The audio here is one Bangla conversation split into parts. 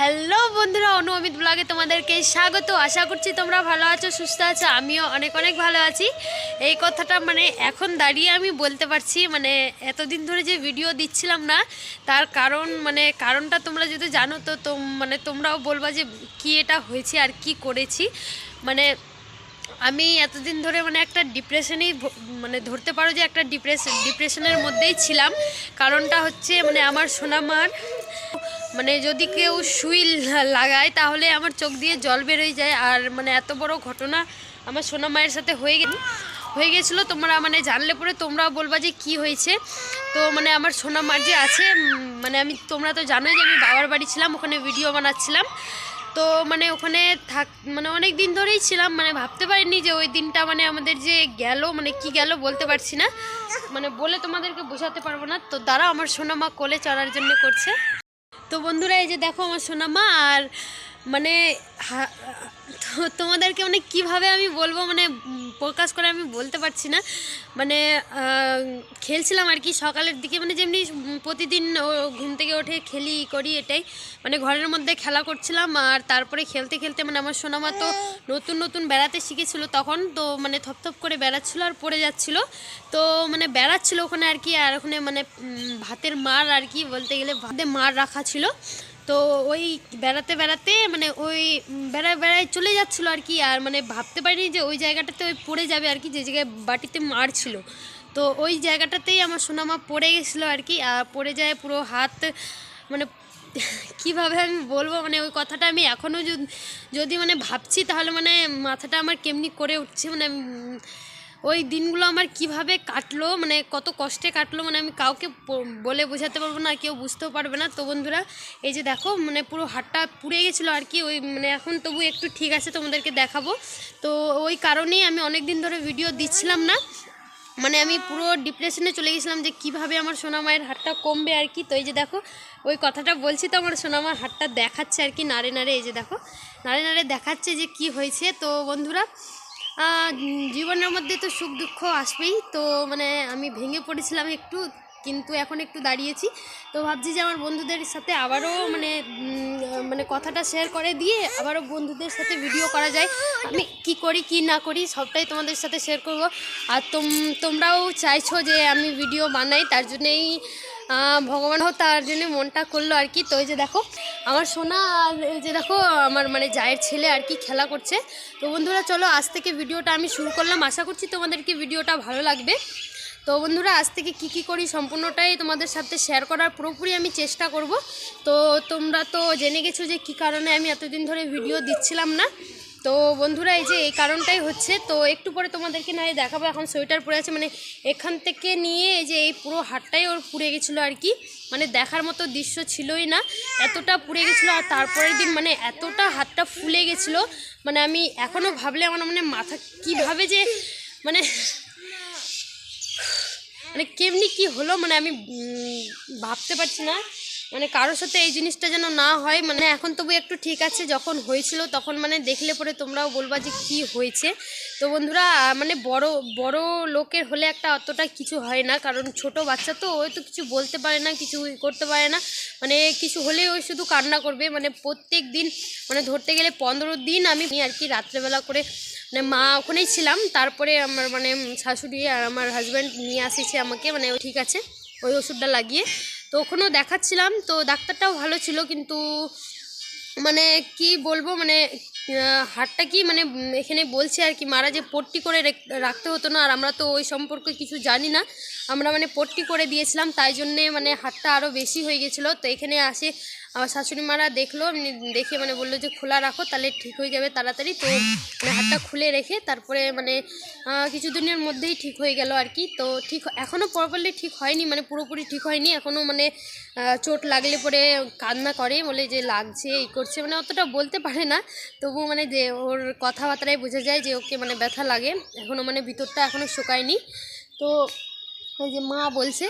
হ্যালো বন্ধুরা অনু অমিত ব্লগে তোমাদেরকে স্বাগত। আশা করছি তোমরা ভালো আছো, সুস্থ আছো, আমিও অনেক অনেক ভালো আছি। এই কথাটা মানে এখন দাঁড়িয়ে আমি বলতে পারছি মানে এতদিন ধরে যে ভিডিও দিচ্ছিলাম না, তার কারণ মানে কারণটা তোমরা যদি জানো, তো মানে তোমরাও বলবা যে কি এটা হয়েছে আর কি করেছি। মানে আমি এতদিন ধরে মানে একটা ডিপ্রেশনেই মানে ধরতে পারো যে একটা ডিপ্রেশন ডিপ্রেশনের মধ্যেই ছিলাম। কারণটা হচ্ছে মানে আমার সোনামার মানে যদি কেউ সুই লাগায়, তাহলে আমার চোখ দিয়ে জল বেরোয় যায়। আর মানে এত বড় ঘটনা আমার সোনা মায়ের সাথে হয়ে গে হয়ে গেছিল, তোমরা মানে জানলে পরে তোমরাও বলবা যে কি হয়েছে। তো মানে আমার সোনা মার যে আছে মানে আমি, তোমরা তো জানোই যে আমি বাবার বাড়ি ছিলাম, ওখানে ভিডিও বানাচ্ছিলাম। তো মানে ওখানে থাক মানে অনেক দিন ধরেই ছিলাম মানে ভাবতে পারিনি যে ওই দিনটা মানে আমাদের যে গেল মানে কি গেল বলতে পারছি না। মানে বলে তোমাদেরকে বোঝাতে পারব না। তো তারা আমার সোনা মা কোলে চড়ার জন্য করছে। তো বন্ধুরা এই যে দেখো আমার সোনামা আর মানে তোমাদেরকে মানে কীভাবে আমি বলব? মানে প্রকাশ করে আমি বলতে পারছি না। মানে খেলছিলাম আর কি সকালের দিকে। মানে যেমনি প্রতিদিন ঘুম থেকে উঠে খেলি, করি এটাই। মানে ঘরের মধ্যে খেলা করছিলাম আর তারপরে খেলতে খেলতে মানে আমার সোনামা তো নতুন নতুন বেড়াতে শিখেছিল তখন। তো মানে থপথপ করে বেড়াচ্ছিলো আর পড়ে যাচ্ছিল। তো মানে বেড়াচ্ছিল ওখানে আর কি। আর ওখানে মানে ভাতের মার আর কি বলতে গেলে ভাতে মার রাখা ছিল। তো ওই বেড়াতে বেড়াতে মানে ওই উম, বেড়ায় চলে যাচ্ছিল আর কি আর মানে ভাবতে পারিনি যে ওই জায়গাটাতে ওই পড়ে যাবে আর কি যে জায়গায় বাটিতে মার ছিল। তো ওই জায়গাটাতেই আমার সোনামা পড়ে গেছিল আর কি আর পড়ে যায় পুরো হাত মানে কীভাবে আমি বলব মানে ওই কথাটা আমি এখনও যদি মানে ভাবছি তাহলে মানে মাথাটা আমার কেমনি করে উঠছে মানে ওই দিনগুলো আমার কীভাবে কাটলো মানে কত কষ্টে কাটলো মানে আমি কাউকে বলে বোঝাতে পারব না, কেউ বুঝতেও পারবে না। তো বন্ধুরা, এই যে দেখো মানে পুরো হাতটা পুড়ে গেছিল আর কি, ওই মানে এখন তবু একটু ঠিক আছে, তোমাদেরকে দেখাবো। তো ওই কারণেই আমি অনেক দিন ধরে ভিডিও দিচ্ছিলাম না। মানে আমি পুরো ডিপ্রেশনে চলে গেছিলাম যে কীভাবে আমার সোনামায়ের হাতটা কমবে আর কি। তো এই যে দেখো, ওই কথাটা বলছি তো আমার সোনামার হাতটা দেখাচ্ছে আর কি, নাড়ে নাড়ে, এই যে দেখো, নাড়ে নাড়ে দেখাচ্ছে যে কি হয়েছে। তো বন্ধুরা জীবনের মধ্যে তো সুখ দুঃখ আসবেই। তো মানে আমি ভেঙে পড়েছিলাম একটু, কিন্তু এখন একটু দাঁড়িয়েছি। তো ভাবছি যে আমার বন্ধুদের সাথে আবারও মানে মানে কথাটা শেয়ার করে দিয়ে আবারও বন্ধুদের সাথে ভিডিও করা যায়। আমি কি করি, কি না করি, সবটাই তোমাদের সাথে শেয়ার করব। আর তোম, তোমরাও চাইছো যে আমি ভিডিও বানাই, তার জন্যেই আহ, ভগবানও তার জন্য মনটা করল আর কি। তো যে দেখো আমার সোনা আর যে দেখো আমার মানে জায়ের ছেলে আর কি খেলা করছে। তো বন্ধুরা চলো আজ থেকে ভিডিওটা আমি শুরু করলাম। আশা করছি তোমাদেরকে ভিডিওটা ভালো লাগবে। তো বন্ধুরা আজ থেকে কী কী করি সম্পূর্ণটাই তোমাদের সাথে শেয়ার করার পুরোপুরি আমি চেষ্টা করব। তো তোমরা তো জেনে গেছো যে কী কারণে আমি এতদিন ধরে ভিডিও দিচ্ছিলাম না। তো বন্ধুরা, এই যে এই কারণটাই হচ্ছে। তো একটু পরে তোমাদেরকে নয় দেখাবো, এখন সোয়েটার পরে আছে। মানে এখান থেকে নিয়ে এই যে এই পুরো হাটটাই ওর পুড়ে গেছিল আর কি। মানে দেখার মতো দৃশ্য ছিলই না, এতটা পুড়ে গেছিল আর তারপরের দিন মানে এতটা হাতটা ফুলে গেছিল। মানে আমি এখনও ভাবলে আমার মানে মাথা কীভাবে যে মানে মানে কেমনি কি হলো মানে আমি ভাবতে পারছি না। মানে কারোর সাথে এই জিনিসটা যেন না হয় মানে এখন তবু একটু ঠিক আছে, যখন হয়েছিল তখন মানে দেখলে পরে তোমরাও বলবা যে কি হয়েছে। তো বন্ধুরা মানে বড় বড় লোকের হলে একটা অতটা কিছু হয় না, কারণ ছোট বাচ্চা তো ওই তো কিছু বলতে পারে না, কিছু করতে পারে না। মানে কিছু হলে ওই শুধু কান্না করবে মানে প্রত্যেক দিন মানে ধরতে গেলে পনেরো দিন আমি আর কি রাত্রেবেলা করে মানে মা ওখানেই ছিলাম, তারপরে আমার মানে শাশুড়ি আর আমার হাজব্যান্ড নিয়ে আসিছে আমাকে মানে ঠিক আছে, ওই ওষুধটা লাগিয়ে। তো ওখানেও দেখাচ্ছিলাম। তো ডাক্তারটাও ভালো ছিল কিন্তু মানে কি বলব মানে হাটটা কি মানে এখানে বলছে আর কি, মারা যে পট্টি করে রেখ- রাখতে হতো না। আর আমরা তো ওই সম্পর্কে কিছু জানি না। আমরা মানে পট্টি করে দিয়েছিলাম তাই জন্যে মানে হাড়টা আরও বেশি হয়ে গেছিল। তো এখানে আসে আমার শাশুড়ি মারা দেখল দেখে মানে বলল যে খোলা রাখো তাহলে ঠিক হয়ে যাবে তাড়াতাড়ি। তো মানে হাতটা খুলে রেখে তারপরে মানে আহ, কিছু দিনের মধ্যেই ঠিক হয়ে গেল আর কি। তো ঠিক এখনও প্রপারলি ঠিক হয়নি মানে পুরোপুরি ঠিক হয়নি। এখনও মানে চোট লাগলে পরে কান্না করে বলে যে লাগছে এই করছে। মানে অতটা বলতে পারে না তবু মানে যে ওর কথাবার্তায় বোঝা যায় যে ওকে মানে ব্যথা লাগে। এখনও মানে ভিতরটা এখনও শুকায়নি। তো ওই যে মা বলছে।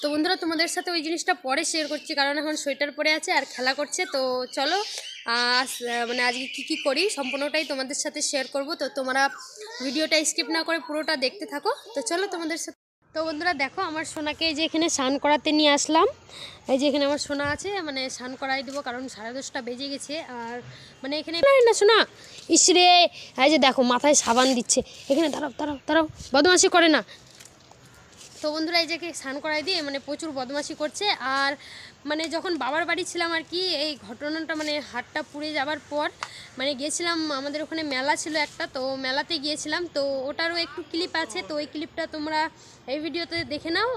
তো বন্ধুরা, তোমাদের সাথে ওই জিনিসটা পরে শেয়ার করছি, কারণ এখন সোয়েটার পরে আছে আর খেলা করছে। তো চলো মানে আজকে কী কী করি সম্পূর্ণটাই তোমাদের সাথে শেয়ার করব। তো তোমরা ভিডিওটা স্কিপ না করে পুরোটা দেখতে থাকো। তো চলো তোমাদের সাথে তো বন্ধুরা, দেখো আমার সোনাকে যে এখানে স্নান করাতে নিয়ে আসলাম। এই যে এখানে আমার সোনা আছে মানে স্নান করাই দেবো, কারণ সাড়ে দশটা বেজে গেছে। আর মানে এখানে না সোনা! ইসরে এই যে দেখো, মাথায় সাবান দিচ্ছে। এখানে দাঁড়াও দাঁড়াও দাঁড়াও। বদমাসি করে না। তো বন্ধুরা এই যে স্নান করাই দিয়ে মানে প্রচুর বদমাশি করছে আর মানে যখন বাবার বাড়ি ছিলাম আর কি, এই ঘটনাটা মানে হাটটা পুড়ে যাবার পর মানে গিয়েছিলাম, আমাদের ওখানে মেলা ছিল একটা, তো মেলাতে গিয়েছিলাম, তো ওটারও একটু ক্লিপ আছে, তো ওই ক্লিপটা তোমরা এই ভিডিওতে দেখে নাও।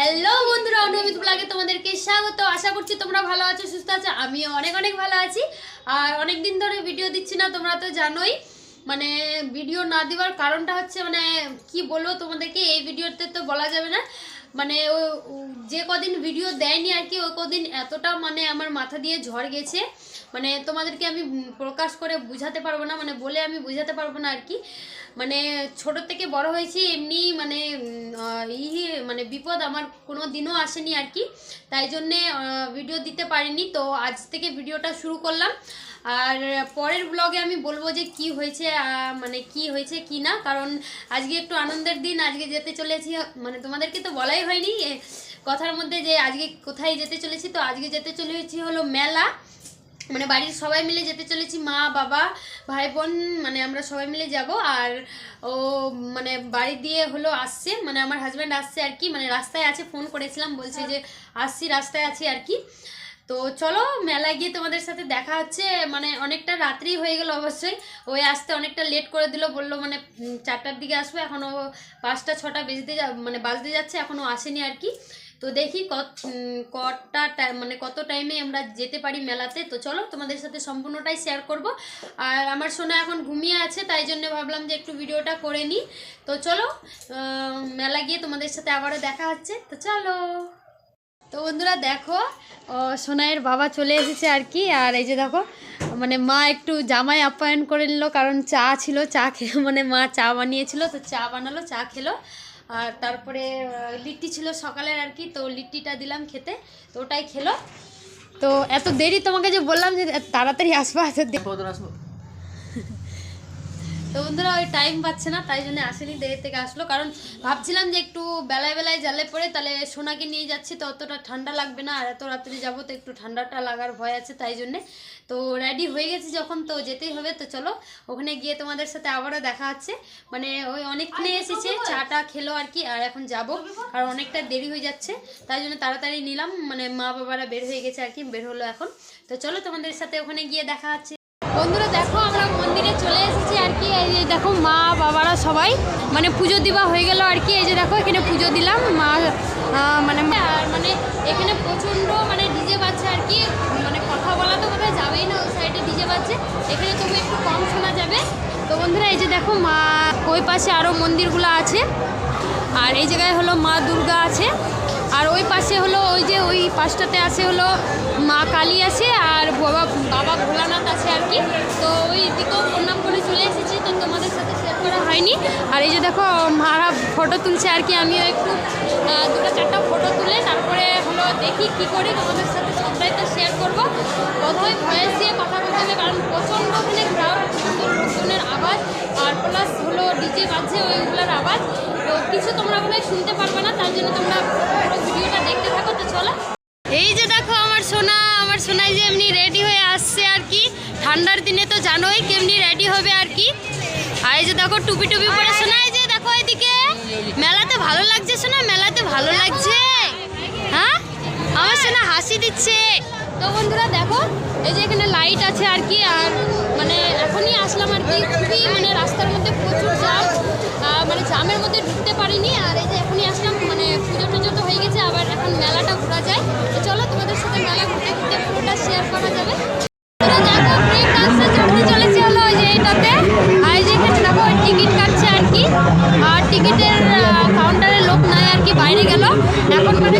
হ্যালো বন্ধুরা, অনুমিত ব্লগে তোমাদেরকে স্বাগত। আশা করছি তোমরা ভালো আছো, সুস্থ আছো, আমিও অনেক অনেক ভালো আছি। আর অনেক দিন ধরে ভিডিও দিচ্ছি না, তোমরা তো জানোই। মানে ভিডিও না দেওয়ার কারণটা হচ্ছে মানে কি বলব তোমাদেরকে, এই ভিডিওতে তো বলা যাবে না। মানে ও যে কদিন ভিডিও দেয়নি আর কি ওই কদিন এতটা মানে আমার মাথা দিয়ে ঝড় গেছে। মানে তোমাদেরকে আমি প্রকাশ করে বুঝাতে পারব না মানে বলে আমি বুঝাতে পারব না আর কি মানে ছোট থেকে বড় হয়েছি, এমনি মানে ই মানে বিপদ আমার কোনো দিনও আসেনি আর কি তাই জন্যে ভিডিও দিতে পারিনি। তো আজ থেকে ভিডিওটা শুরু করলাম। আর পরের ব্লগে আমি বলব যে কি হয়েছে মানে কি হয়েছে, কি না। কারণ আজকে একটু আনন্দের দিন, আজকে যেতে চলেছি মানে তোমাদেরকে তো বলাই হয়নি কথার মধ্যে যে আজকে কোথায় যেতে চলেছি। তো আজকে যেতে চলেছি হলো মেলা। মানে বাড়ির সবাই মিলে যেতে চলেছি, মা, বাবা ভাই বোন মানে আমরা সবাই মিলে যাব। আর ও মানে বাড়ি দিয়ে হলো আসছে মানে আমার হাজব্যান্ড আসছে আর কি। মানে রাস্তায় আছে ফোন করেছিলাম, বলছে যে আসছি, রাস্তায় আছি আর কি। তো চলো মেলায় গিয়ে তোমাদের সাথে দেখা হচ্ছে। মানে অনেকটা রাত্রি হয়ে গেল অবশ্যই। ওই আসতে অনেকটা লেট করে দিল, বলল মানে চারটার দিকে আসব। এখনও পাঁচটা, ছটা বেজতে যা মানে বাজতে যাচ্ছে এখনও আসেনি আর কি। তো দেখি কটা মানে কত টাইমে আমরা যেতে পারি মেলাতে। তো চলো তোমাদের সাথে সম্পূর্ণটাই শেয়ার করব। আর আমার সোনা এখন ঘুমিয়ে আছে, তাই জন্য ভাবলাম যে একটু ভিডিওটা করে নিই। তো চলো মেলা গিয়ে তোমাদের সাথে আবারও দেখা হচ্ছে। তো চলো। তো বন্ধুরা দেখো সোনাইয়ের বাবা চলে এসেছে আর কি, আর এই যে দেখো মানে মা একটু জামাই আপ্যায়ন করে নিল, কারণ চা ছিল, চা খেয়ে মানে মা চা বানিয়েছিল, তো চা বানালো, চা খেলো, আর তারপরে লিট্টি ছিল সকালের আর কি, তো লিট্টিটা দিলাম খেতে, তো ওটাই খেলো। তো এত দেরি তোমাকে যে বললাম যে তাড়াতাড়ি আসবা, এত দে- কতটা আসব? তো বন্ধুরা ওই টাইম পাচ্ছে না তাই জন্য আসেনি দেরি থেকে আসলো। কারণ ভাবছিলাম যে একটু বেলায় বেলায় জালে পড়ে তাহলে সোনাকে নিয়ে যাচ্ছি তো অতটা ঠান্ডা লাগবে না আর এত রাত্রে যাব তো একটু ঠান্ডাটা লাগার ভয় আছে তাই জন্যে। তো রেডি হয়ে গেছি যখন তো যেতেই হবে তো চলো ওখানে গিয়ে তোমাদের সাথে আবারও দেখা হচ্ছে। মানে ওই অনেকক্ষণে এসেছে চাটা খেলো আর কি আর এখন যাব কারণ অনেকটা দেরি হয়ে যাচ্ছে তাই জন্য তাড়াতাড়ি নিলাম মানে মা বাবারা বের হয়ে গেছে আর কি বের হলো এখন। তো চলো তোমাদের সাথে ওখানে গিয়ে দেখা হচ্ছে। বন্ধুরা, দেখো আমরা মন্দিরে চলে এসেছি আর কি, এই যে দেখো মা বাবারা সবাই মানে পুজো দিবা হয়ে গেল আর কি, এই যে দেখো এখানে পুজো দিলাম, মা মানে আর মানে এখানে প্রচণ্ড মানে ডিজে বাজছে আর কি মানে কথা বলা তো কোথায় যাবেই না, ওই সাইডে ডিজে বাজছে, এখানে তবু একটু কম শোনা যাবে। তো বন্ধুরা, এই যে দেখো মা, ওই পাশে আরও মন্দিরগুলো আছে, আর এই জায়গায় হলো মা দুর্গা আছে, আর ওই পাশে হলো ওই যে ওই পাশটাতে আছে হলো মা কালী আছে আর বাবা বাবা ভোলানাথ আছে আর কি। তো ওই দিকেও প্রণাম করে চলে এসেছি, তো তোমাদের সাথে শেয়ার করা হয়নি। আর এই যে দেখো, মারা ফটো তুলছে আর কি, আমিও একটু দুটো চারটা ফটো তুলে তারপরে হলো দেখি কি করি তোমাদের সাথে সবটাই তো শেয়ার করব। প্রথমে ভয়েস দিয়ে কথা বলতে হবে, কারণ প্রচণ্ড ওখানে সুন্দর লোকজনের আওয়াজ, আর প্লাস হলো ডিজে বাজছে ওইগুলোর আওয়াজ। তো কিছু তোমরা মনে শুনতে পারবে না, তার জন্য তোমরা ভিডিওটা দেখতে থাকো, তো চলো ঠান্ডার দিনে তো জানোই কেমনি রেডি হবে আর কি। আর এই যে দেখো, টুপি টুপি পরে শোনা এই যে দেখো এদিকে। মেলাতে ভালো লাগছে শোনা মেলাতে ভালো লাগছে। হ্যাঁ? আমার শোনা হাসি দিচ্ছে। তো বন্ধুরা দেখো, এই যে এখানে লাইট আছে আর কি, আর মানে এখনই আসলাম আর কি। খুবই মানে রাস্তার মধ্যে প্রচুর জাম মানে জামের মধ্যে ঢুকতে পারিনি, আর এই যে এখনই আসলাম টিকিটের কাউন্টারে লোক নাই আর কি বাইরে গেল। এখন মানে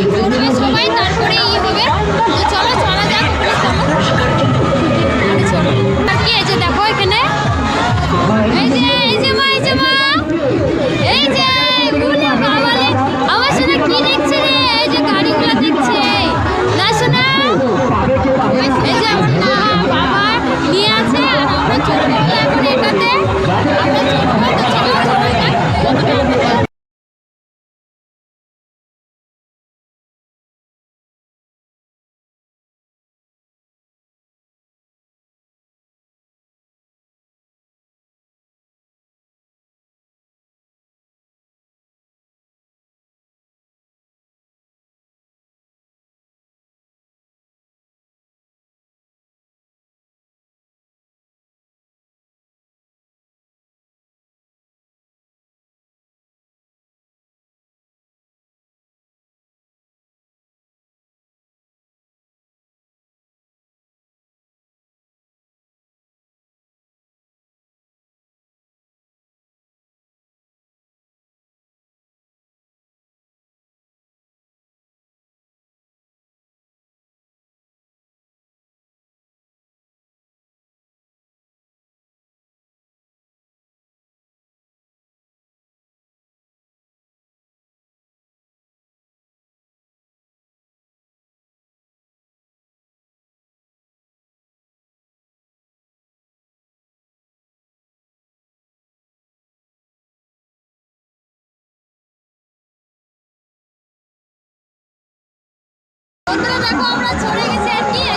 দেখো আমরা চলে গেছি আর কি।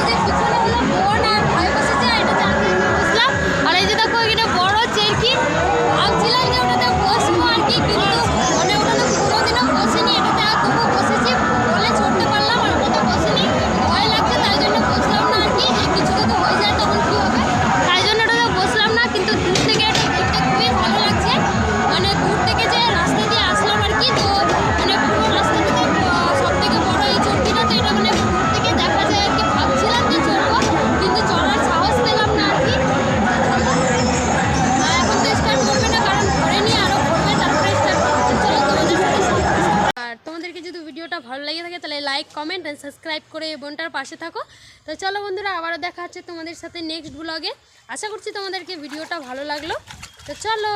চ্যানেল সাবস্ক্রাইব করে বোনটার পাশে থাকো। তো চলো বন্ধুরা, আবারও দেখা হচ্ছে তোমাদের সাথে নেক্সট ব্লগে আশা করছি তোমাদেরকে ভিডিওটা ভালো লাগল। তো চলো।